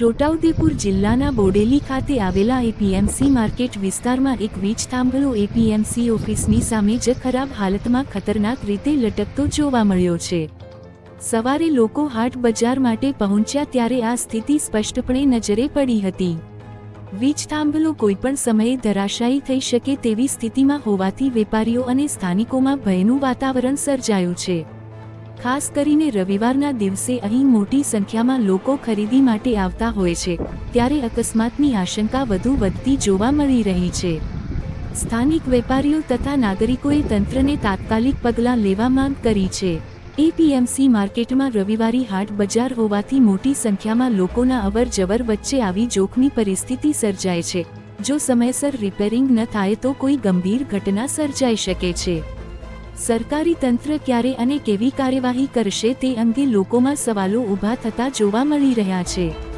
છોટાઉદેપુર જિલ્લાના બોડેલી ખાતે આવેલા એપીએમસી માર્કેટ વિસ્તારમાં એક વીજ થાંભલો એપીએમસી ઓફિસની સામે જ ખરાબ હાલતમાં ખતરનાક રીતે લટકતો જોવા મળ્યો છે. સવારે લોકો હાટ બજાર માટે પહોંચ્યા ત્યારે આ સ્થિતિ સ્પષ્ટપણે નજરે પડી હતી. વીજ થાંભલો કોઈપણ સમયે ધરાશાયી થઈ શકે તેવી સ્થિતિમાં હોવાથી વેપારીઓ અને સ્થાનિકોમાં ભયનું વાતાવરણ સર્જાયું છે. ખાસ કરીને રવિવારના દિવસે અહીં મોટી સંખ્યામાં લોકો ખરીદી માટે આવતા હોય છે, ત્યારે અકસ્માતની આશંકા વધુ વધતી જોવા મળી રહી છે. સ્થાનિક વેપારીઓ તથા નાગરિકોએ તંત્રને તાત્કાલિક પગલાં લેવા માંગ કરી છે. એપીએમસી માર્કેટમાં રવિવારી હાટ બજાર હોવાથી મોટી સંખ્યામાં લોકોના અવર જવર વચ્ચે આવી જોખમી પરિસ્થિતિ સર્જાય છે. જો સમયસર રિપેરિંગ ન થાય તો કોઈ ગંભીર ઘટના સર્જાઈ શકે છે. સરકારી તંત્ર ક્યારે અને કેવી કાર્યવાહી કરશે તે અંગે લોકોમાં સવાલો ઊભા થતા જોવા મળી રહ્યા છે.